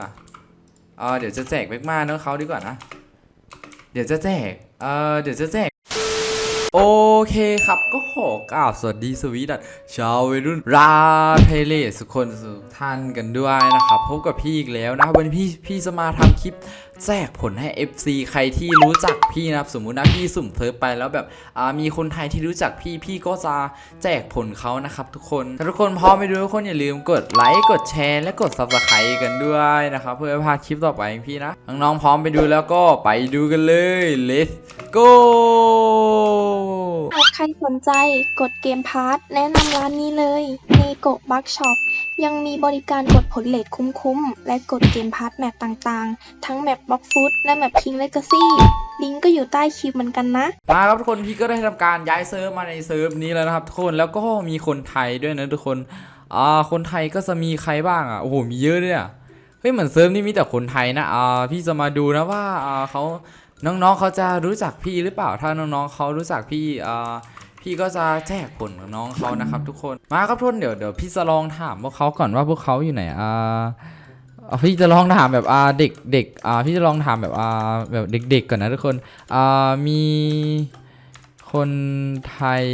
อะเออเดี๋ยวจะแจกแม็กมาเนาะเขาดีกว่านะ เดี๋ยวจะแจก เออเดี๋ยวจะแจก โอเคครับก็ขอกราบสวัสดีสวีดัตชาววัยรุ่นราเพเลสทุกคนทุกท่านกันด้วยนะครับ พบกับพี่อีกแล้วนะครับวันนี้พี่พี่จะมาทำคลิปแจกผลให้ FC ใครที่รู้จักพี่นะครับ สมมุตินะพี่สุ่มเซิร์ฟไปแล้วแบบมีคนไทยที่รู้จักพี่พี่ก็จะแจกผลเขานะครับทุกคนถ้าทุกคนพร้อมไปดูทุกคนอย่าลืมกดไลค์กดแชร์และกด subscribe กันด้วยนะครับเพื่อพาคลิปต่อไปของพี่นะน้องๆพร้อมไปดูแล้วก็ไปดูกันเลย let's go หากใครสนใจกดเกมพาร์ทแนะนำร้านนี้เลยเนโกะบักช็อปยังมีบริการกดผลเลทคุ้มๆ และกดเกมพาร์ทแมปต่างๆ ทั้งแมปบล็อกฟุตและแมปคิงเลกาซี่ลิงก์ก็อยู่ใต้คลิปเหมือนกันนะ มาครับทุกคนพี่ก็ได้ทำการย้ายเซิร์ฟมาในเซิร์ฟนี้แล้วนะครับทุกคนแล้วก็มีคนไทยด้วยนะทุกคนอ่าคนไทยก็จะมีใครบ้างอะโอ้โหมีเยอะเลยอะเฮ้ยเหมือนเซิร์ฟนี้มีแต่คนไทยนะอ่าพี่จะมาดูนะว่าอ่าเขา น้องๆเขาจะรู้จักพี่หรือเปล่า ถ้าน้องๆเขารู้จักพี่อ่าพี่ก็จะแจกผลกับน้องเขานะครับ ทุกคน มาครับทุกคนเดี๋ยวเดี๋ยวพี่จะลองถามพวกเขาก่อนว่าพวกเขาอยู่ไหนอ่าพี่จะลองถามแบบอ่าเด็กเด็กอ่าพี่จะลองถามแบบอ่าแบบเด็กๆก่อนนะทุกคนอ่ามีคนไทย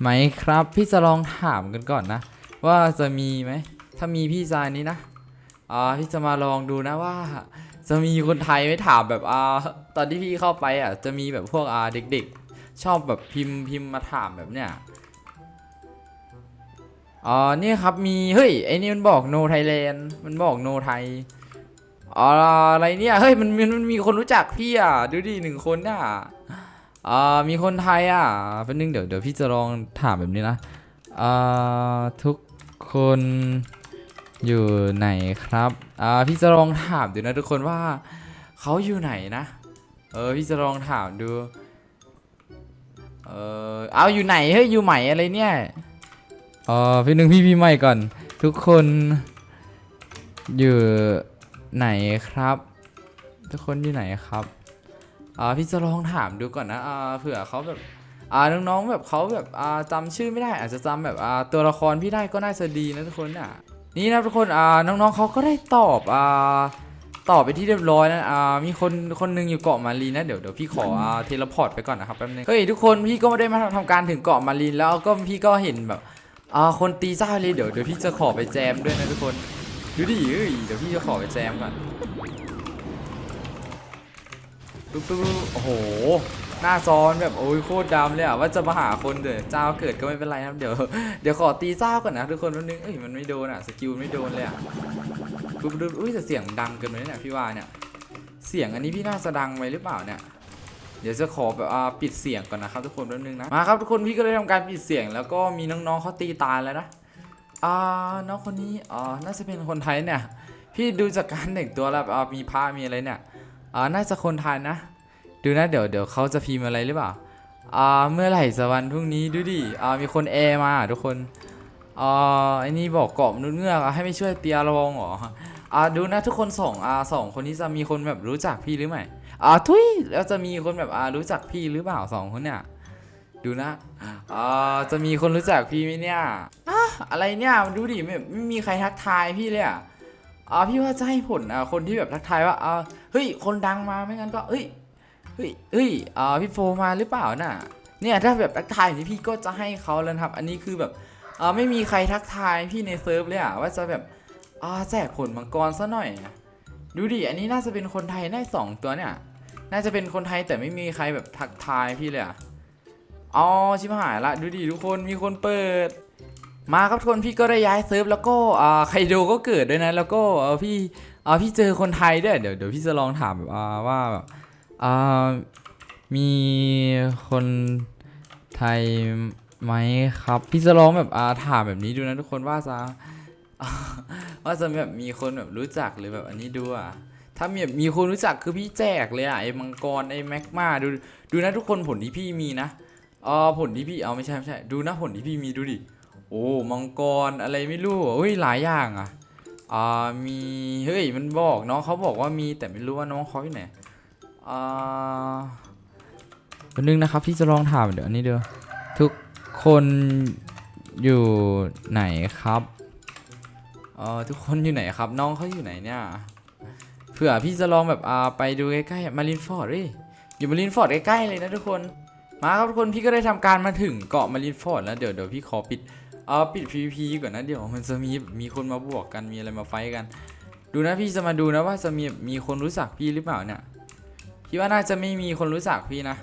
ไหมครับ พี่จะลองถามกันก่อนนะ ว่าจะมีไหมถ้ามีพี่จายนี้นะอ่าพี่จะมาลองดูนะว่า จะมีคนไทยไม่ถามแบบอ่าตอนที่พี่เข้าไปอะจะมีแบบพวกอ่าเด็กๆ ชอบแบบพิมพ์พิมพ์มาถามแบบเนี้ยอ๋อนี่ครับมีเฮ้ยไอ้นี่มันบอก no Thailand มันบอก no ไทยอ๋ออะไรเนี่ยเฮ้ยมันมันมันมีคนรู้จักพี่อะดูดิหนึ่งคนน่ะอ่ามีคนไทยอะเป็นนึงเดี๋ยวเดี๋ยวพี่จะลองถามแบบนี้นะอ่าทุกคน อยู่ไหนครับอ่าพี่จะลองถามดูนะทุกคนว่าเขาอยู่ไหนนะ เออพี่จะลองถามดู เออเอาอยู่ไหนเฮ้ยอยู่ไหนอะไรเนี่ยเออพี่หนึ่งพี่พี่ใหม่ก่อน ทุกคนอยู่ไหนครับ ทุกคนอยู่ไหนครับอ่าพี่จะลองถามดูก่อนนะอ่าเผื่อเขาแบบอ่าน้องๆแบบเขาแบบอ่าจำชื่อไม่ได้ อาจจะจำแบบอ่าตัวละครพี่ได้ก็น่าจะดีนะทุกคนอะ นี่นะทุกคนอ่าน้องๆเขาก็ได้ตอบอ่าตอบไปที่เรียบร้อยนะอ่ามีคนคนหนึงอยู่เกาะมารีนะเดี๋ยวเดี๋ยวพี่ขออ่าเทเลพอร์ตไปก่อนนะครับแป๊บนึงเฮ้ยทุกคนพี่ก็ไม่ได้มาทำการถึงเกาะมารีแล้วก็พี่ก็เห็นแบบอ่าคนตีซ่าเลยเดี๋ยวเดี๋ยวพี่จะขอไปแจมด้วยนะทุกคนดูดิเอ้ยเดี๋ยวพี่จะขอไปแจมก่อนปุ๊บปุ๊บปุ๊บโอ้โห หน้าซ้อนแบบโอ้ยโคตรดำเลยอะว่าจะมาหาคนเดี๋ยวเจ้าเกิดก็ไม่เป็นไรนะครับเดี๋ยวเดี๋ยวขอตีเจ้าก่อนนะทุกคนแป๊บนึงเอ้ยมันไม่โดนอะสกิลไม่โดนเลยอะปุ๊บปุ๊บอุ้ยแต่เสียงดังเกินไปเนี่ยพี่ว่าเนี่ย เสียงอันนี้พี่น่าจะดังไปหรือเปล่าเนี่ยเดี๋ยวจะขอแบบอ่าปิดเสียงก่อนนะครับทุกคนแป๊บนึงนะมาครับทุกคนพี่ก็ได้ทำการปิดเสียง แล้วก็มีน้องๆเขาตีตายแล้วนะอ่าน้องคนนี้อ่าน่าจะเป็นคนไทยเนี่ย พี่ดูจากการแต่งตัวแล้วอ่ามีผ้ามีอะไรเนี่ยอ่าน่าจะคนไทยนะ ดูนะเดี๋ยวเดี๋ยวเขาจะพิมพ์อะไรหรือเปล่าอ่าเมื่อไหร่สวรรค์พรุ่งนี้ดูดิอ่ามีคนแอร์มาทุกคนอ่าไอ้นี่บอกเกาะมนุษย์เงือกอะให้ไม่ช่วยเตียระวงเหรออ่าดูนะทุกคนสองอ่าสองคนนี้จะมีคนแบบรู้จักพี่หรือไม่อ่าทุยแล้วจะมีคนแบบอ่ารู้จักพี่หรือเปล่าสองคนเนี่ยดูนะอ่าจะมีคนรู้จักพี่ไหมเนี่ยอะอะไรเนี่ยดูดิไม่ไม่มีใครทักทายพี่เลยอะอ่าพี่ว่าจะให้ผลอ่าคนที่แบบทักทายว่าอ่าเฮ้ยคนดังมาไม่งั้นก็เฮ้ย เฮ้ยเฮ้ยอ่าพี่โฟมาหรือเปล่าน่ะ เนี่ยถ้าแบบทักทายอย่างนี้พี่ก็จะให้เขาแล้วครับ อันนี้คือแบบอ่าไม่มีใครทักทายพี่ในเซิร์ฟเลยอะว่าจะแบบอ่าแจกผลมังกรซะหน่อยดูดิอันนี้น่าจะเป็นคนไทยได้สองตัวเนี่ยน่าจะเป็นคนไทยแต่ไม่มีใครแบบทักทายพี่เลยอะอ๋อชิบหายละดูดิทุกคนมีคนเปิด มาครับทุกคนพี่ก็ได้ย้ายเซิร์ฟแล้วก็อ่าไคโดก็เกิดด้วยนะ แล้วก็เออพี่อ่าพี่เจอคนไทยด้วยเดี๋ยวเดี๋ยวพี่จะลองถามแบบว่าแบบ อ่ามีคนไทยไหมครับ พี่จะลองแบบอาถามแบบนี้ดูนะทุกคนว่าจะว่าจะแบบมีคนแบบรู้จักหรือแบบอันนี้ดูอะถ้ามีแบบมีคนรู้จักคือพี่แจกเลยอะไอ้มังกรไอ้แม็กมาดูดูนะทุกคนผลที่พี่มีนะอ๋อผลที่พี่เอาไม่ใช่ไม่ใช่ดูนะผลที่พี่มีดูดิโอ้มังกรอะไรไม่รู้เฮ้ยหลายอย่างอะอ่ามีเฮ้ยมันบอกน้องเขาบอกว่ามีแต่ไม่รู้ว่าน้องเขาอยู่ไหน อ่าวันนึงนะครับพี่จะลองถามเดี๋ยวอันนี้เดี๋ยวทุกคนอยู่ไหนครับเออทุกคนอยู่ไหนครับ น้องเขาอยู่ไหนเนี่ยเผื่อพี่จะลองแบบอ่าไปดูใกล้ๆมารินฟอร์ดเฮ้ยอยู่มารินฟอร์ดใกล้ๆเลยนะทุกคนมาครับทุกคนพี่ก็ได้ทำการมาถึงเกาะมารินฟอร์ดแล้วเดี๋ยวเดี๋ยวพี่ขอปิดเออปิด PVP ก่อนนะเดี๋ยวมันจะมีมีคนมาบวกกันมีอะไรมาไฟกัน ดูนะพี่จะมาดูนะว่าจะมีมีคนรู้จักพี่หรือเปล่าเนี่ย พี่ว่าน่าจะไม่มีคนรู้จักพี่นะ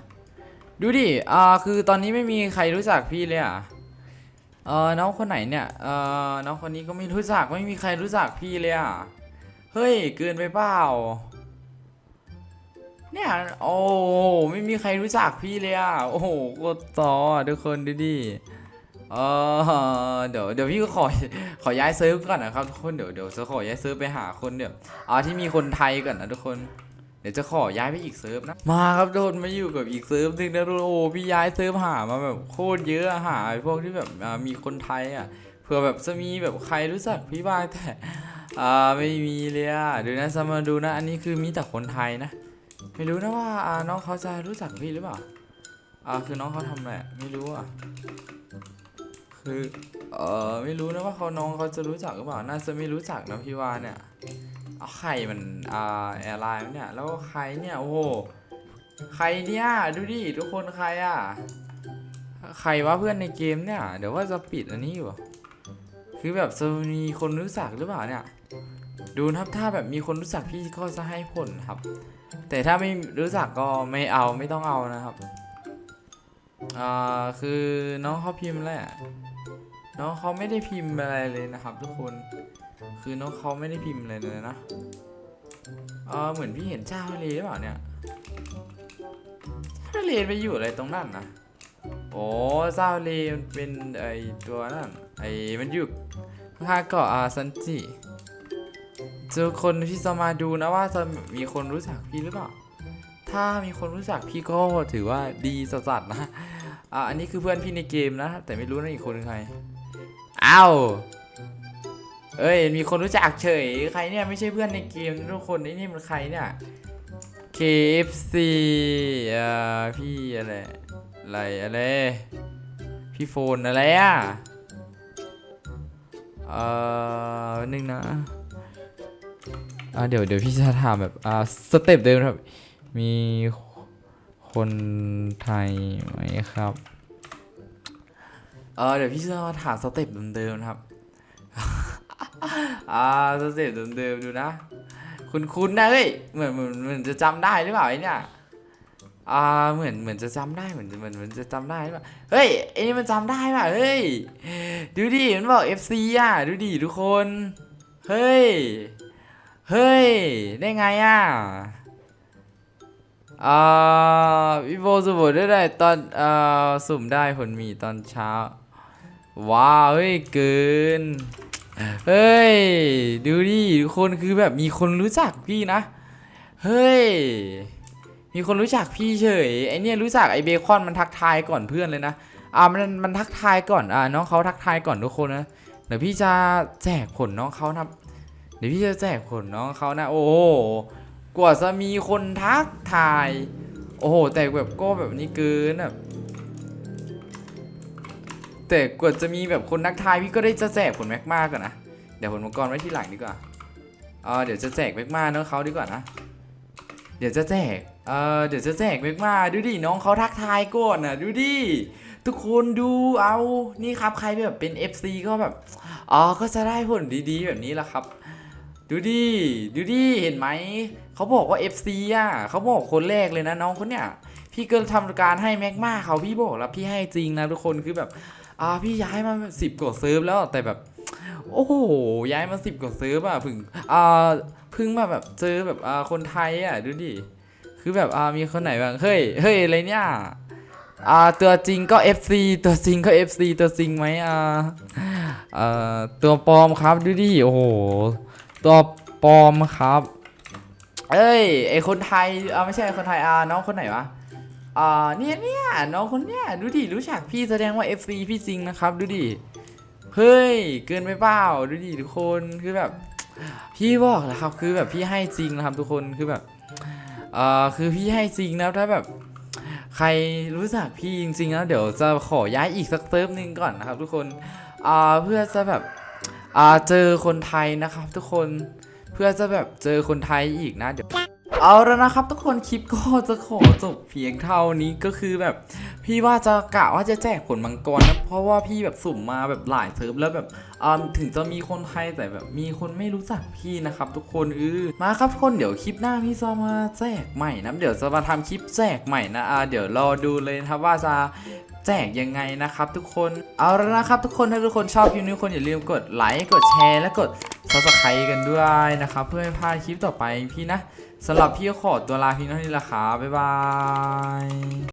ดูดิอ่าคือตอนนี้ไม่มีใครรู้จักพี่เลยอะเออน้องคนไหนเนี่ยเออน้องคนนี้ก็ไม่รู้จักไม่มีใครรู้จักพี่เลยอะเฮ้ยเกินไปเปล่าเนี่ยโอ้ไม่มีใครรู้จักพี่เลยอะโอ้โหโคตรต่อทุกคนดูดิเออเดี๋ยวเดี๋ยวพี่ก็ขอขอย้ายเซิร์ฟก่อนนะครับทุกคนเดี๋ยวเดี๋ยวจะขอย้ายเซิร์ฟไปหาคนเดี๋ยวเอาที่มีคนไทยก่อนนะทุกคน ดี๋ยวจะขอย้ายไปอีกเซิร์ฟนะ มาครับโดนมาอยู่กับอีกเซิร์ฟหนึ่งนะโอ้พี่ย้ายเซิร์ฟหามาแบบโคตรเยอะอะหาไอพวกที่แบบมีคนไทยอะเผื่อแบบจะมีแบบใครรู้จักพี่บ้างแต่อ่าไม่มีเลยอะเดี๋ยวนะจะมาดูนะ อันนี้คือมีแต่คนไทยนะ ไม่รู้นะว่าน้องเขาจะรู้จักพี่หรือเปล่าอ่าคือน้องเขาทำอะไรไม่รู้อะคือเออไม่รู้นะว่าเขาน้องเขาจะรู้จักหรือเปล่าน่าจะไม่รู้จักนะพี่ว่าเนี่ย เอาใครมันอ่าแอร์ไลน์เนี่ยแล้วใครเนี่ยโอ้โหใครเนี่ยดูดิทุกคนใครอะใครวะเพื่อนในเกมเนี่ย เดี๋ยวว่าจะปิดอันนี้อยู่คือแบบจะมีคนรู้จักหรือเปล่าเนี่ย ดูนะครับถ้าแบบมีคนรู้จักพี่ก็จะให้ผลครับ แต่ถ้าไม่รู้จักก็ไม่เอาไม่ต้องเอานะครับอ่าคือน้องเขาพิมพ์แหละน้องเขาไม่ได้พิมพ์อะไรเลยนะครับ ทุกคน คือน้องเขาไม่ได้พิมพ์อะไรเลยนะเออเหมือนพี่เห็นเจ้าทะเลหรือเปล่าเนี่ยเจ้าทะเลไปอยู่อะไรตรงนั้นนะโอ้เจ้าทะเลมันเป็นไอตัวนั่นไอมันอยู่ข้างเกาะอาซันจิเจอคนที่จะมาดูนะว่าจะมีคนรู้จักพี่หรือเปล่า ถ้ามีคนรู้จักพี่ก็ถือว่าดีสัสๆนะ อ่าอันนี้คือเพื่อนพี่ในเกมนะ แต่ไม่รู้นะอีกคนใคร อ้าว เอ้ยมีคนรู้จักเฉย ใครเนี่ยไม่ใช่เพื่อนในเกมทุกคนไอ้นี่มันใครเนี่ย KFC อ่าพี่อะไรอะไรอะไร พี่โฟนอะไรอะเอ่อนึงนะอ่าเดี๋ยวเดี๋ยวพี่จะถามแบบอ่าสเต็ปเดิมครับ มีคนไทยไหมครับ เออเดี๋ยวพี่จะมาถามสเต็ปเดิมๆครับ อ่าสเต็ปเดิมๆดูนะ คุณคุณนะเฮ้ยเหมือนเหมือนเหมือนจะจำได้หรือเปล่าไอ้เนี่ยอ่าเหมือนเหมือนจะจำได้เหมือนเหมือนเหมือนจะจำได้หรือเปล่าเฮ้ยไอ้นี่มันจำได้ป่ะเฮ้ยดูดิมันบอก FC อะดูดิทุกคนเฮ้ยเฮ้ยได้ไงอะอ่าพี่โบสมบูรณ์ได้ได้ตอนอ่าสุ่มได้ผลมีตอนเช้าว้าวเฮ้ยเกิน เฮ้ย ดูดิทุกคนคือแบบมีคนรู้จักพี่นะ เฮ้ย มีคนรู้จักพี่เฉย ไอเนี่ยรู้จักไอเบคอนมันทักทายก่อนเพื่อนเลยนะ อ่ามันมันทักทายก่อน อ่าน้องเขาทักทายก่อนทุกคนนะ เดี๋ยวพี่จะแจกผลน้องเขานะ เดี๋ยวพี่จะแจกผลน้องเขานะ โอ้กว่าจะมีคนทักทาย โอ้โห แต่แบบก็แบบนี้เกินแบบ แต่กว่าจะมีแบบคนนักทายพี่ก็ได้จะแจกผลแม็กมากก่อนนะ เดี๋ยวผลมังกรไว้ที่หลังดีกว่าเออเดี๋ยวจะแจกแม็กมาน้องเขาดีกว่านะ เดี๋ยวจะแจกเออเดี๋ยวจะแจกแม็กมาดูดิน้องเขาทักทายก่อนนะดูดิทุกคนดูเอานี่ครับใครแบบเป็น FC ก็แบบอ๋อก็จะได้ผลดีๆ แบบนี้แหละครับ ดูดิดูดิเห็นไหมเขาบอกว่า FC อะเขาบอกคนแรกเลยนะน้องคนเนี้ยพี่ก็ทำการให้แม็กมาเขาพี่บอกแล้วพี่ให้จริงนะทุกคนคือแบบ อ่าพี่ย้ายมาสิบกว่าเซิร์ฟแล้วแต่แบบ โอ้โหย้ายมาสิบกว่าเซิร์ฟอะพึ่งอ่าพึ่งมาแบบเจอแบบอ่าคนไทยอะดูดิคือแบบอ่ามีคนไหนบ้างเฮ้ยเฮ้ยอะไรเนี่ยอ่าตัวจริงก็ FC ตัวจริงก็ FC ตัวจริงไหมอ่าอ่อตัวปลอมครับดูดิโอ้โหตัวปลอมครับ เอ้ยไอคนไทยอ่าไม่ใช่คนไทยอ่าน้องคนไหนวะ อ่าเนี่ยเนี่ยน้องคนเนี้ยดูดิรู้จักพี่แสดงว่า FC พี่จริงนะครับ ดูดิเฮ้ยเกินไปเปล่าดูดิทุกคนคือแบบ พี่บอกแล้วครับคือแบบพี่ให้จริงนะครับ ทุกคนคือแบบอ่าคือพี่ให้จริงนะถ้าแบบ ใครรู้จักพี่จริงๆแล้วเดี๋ยวจะขอย้ายอีกสักเซิร์ฟหนึ่งก่อนนะครับ ทุกคนอ่าเพื่อจะแบบอ่าเจอคนไทยนะครับ ทุกคนเพื่อจะแบบเจอคนไทยอีกนะเดี๋ยว เอาแล้วนะครับ ทุกคนคลิปก็จะขอจบเพียงเท่านี้ก็คือแบบ พี่ว่าจะกะว่าจะแจกผลมังกรนะเพราะว่าพี่แบบสุ่มมาแบบหลายเซิร์ฟแล้วแบบอ่าถึงจะมีคนไทยแต่แบบมีคนไม่รู้จักพี่นะครับ ทุกคนเออมาครับทุกคนเดี๋ยวคลิปหน้าพี่จะมาแจกใหม่นะเดี๋ยวจะมาทำคลิปแจกใหม่นะอ่าเดี๋ยวรอดูเลยนะครับว่าจะแจกยังไงนะครับทุกคนเอาแล้วนะครับ ทุกคนถ้าทุกคนชอบคลิปนี้คนอย่าลืมกดไลค์กดแชร์และกด subscribe กันด้วยนะครับเพื่อไม่พลาดคลิปต่อไปพี่นะ สำหรับพี่ขอตัวลาพี่น้องนี่ละครับบ๊ายบาย